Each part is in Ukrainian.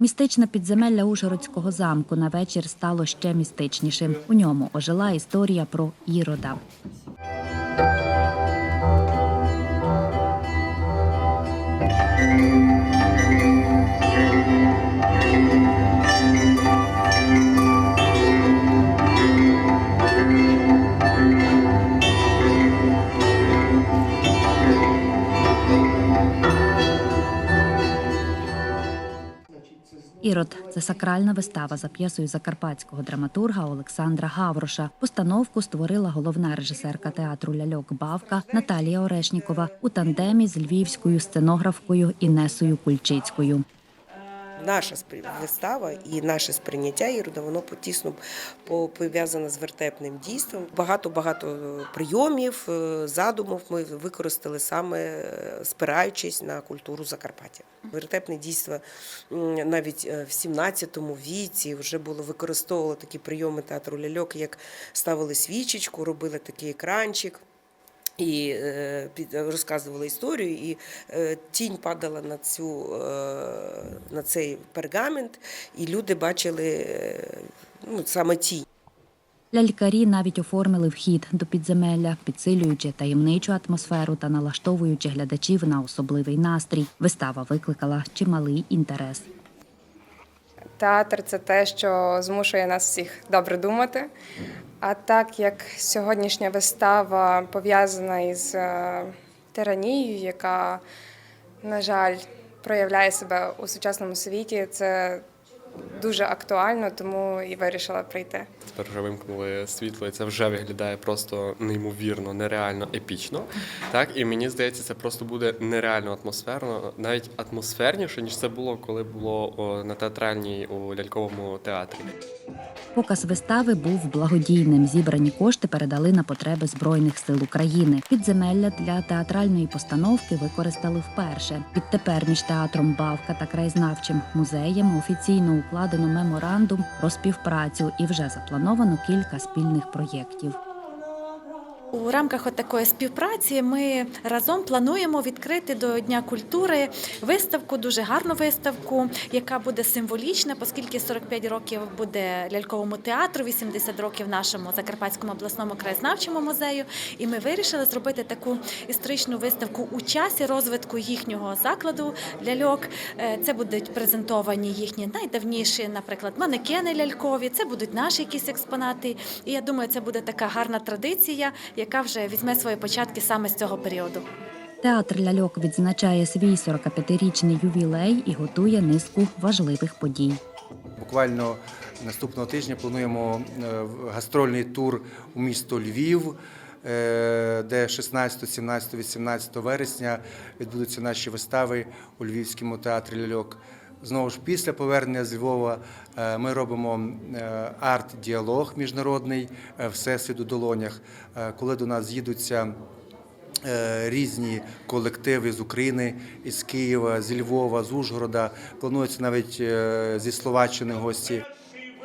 Містичне підземелля Ужгородського замку на вечір стало ще містичнішим. У ньому ожила історія про Ірода. Ірод це сакральна вистава за п'єсою закарпатського драматурга Олександра Гавроша. Постановку створила головна режисерка театру Ляльок Бавка Наталія Орешнікова у тандемі з львівською сценографкою Інесою Кульчицькою. Наша вистава і наше сприйняття Ірода, воно тісно по- пов'язане з вертепним дійством. Багато-багато прийомів, е, задумів ми використали саме е, спираючись на культуру Закарпаття. Вертепне дійство навіть е, в 17 віці вже було використовувало такі прийоми театру ляльок, як ставили свічечку, робили такий екранчик. І е, під- розказували історію, і е, тінь падала на цю е, на цей пергамент, і люди бачили ну, саме тінь. Лялькарі навіть оформили вхід до підземелля, підсилюючи таємничу атмосферу та налаштовуючи глядачів на особливий настрій. Вистава викликала чималий інтерес. Театр це те, що змушує нас всіх добре думати. А так як сьогоднішня вистава пов'язана із е, тиранією, яка, на жаль, проявляє себе у сучасному світі, це дуже актуально, тому і вирішила прийти. Тепер вже вимкнули світло, і це вже виглядає просто неймовірно, нереально епічно. Так, і мені здається, це просто буде нереально атмосферно, навіть атмосферніше, ніж це було, коли було на театральній у ляльковому театрі. Показ вистави був благодійним. Зібрані кошти передали на потреби Збройних сил України. Підземелля для театральної постановки використали вперше. Відтепер між театром Бавка та краєзнавчим музеєм офіційно укладено меморандум про співпрацю і вже заплановано кілька спільних проєктів. У рамках такої співпраці ми разом плануємо відкрити до Дня культури виставку, дуже гарну виставку, яка буде символічна, оскільки 45 років буде ляльковому театру, 80 років нашому Закарпатському обласному краєзнавчому музею. І ми вирішили зробити таку історичну виставку у часі розвитку їхнього закладу ляльок. Е, Це будуть презентовані їхні найдавніші, наприклад, манекени лялькові. Це будуть наші якісь експонати. І я думаю, це буде така гарна традиція, яка вже візьме свої початки саме з цього періоду. Театр ляльок відзначає свій 45-річний ювілей і готує низку важливих подій. Буквально наступного тижня плануємо е, гастрольний тур у місто Львів, е, де 16, 17, 18 вересня відбудуться наші вистави у Львівському театрі ляльок. Знову ж після повернення з Львова е, ми робимо е, арт-діалог міжнародний е, Всесвіт у долонях, коли до нас з'їдуться різні колективи з України, із Києва, з Львова, з Ужгорода. Планується навіть зі Словаччини гості.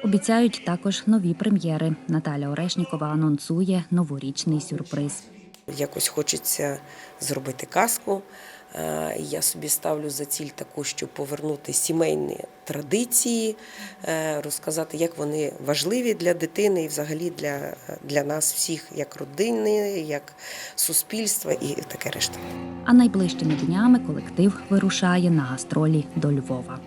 Обіцяють також нові прем'єри. Наталя Орешнікова анонсує новорічний сюрприз. Якось хочеться зробити казку. Е, Я собі ставлю за ціль таку, щоб повернути сімейні традиції, е, розказати, як вони важливі для дитини і взагалі для, для нас всіх, як родини, як суспільства і таке решта. А найближчими днями колектив вирушає на гастролі до Львова.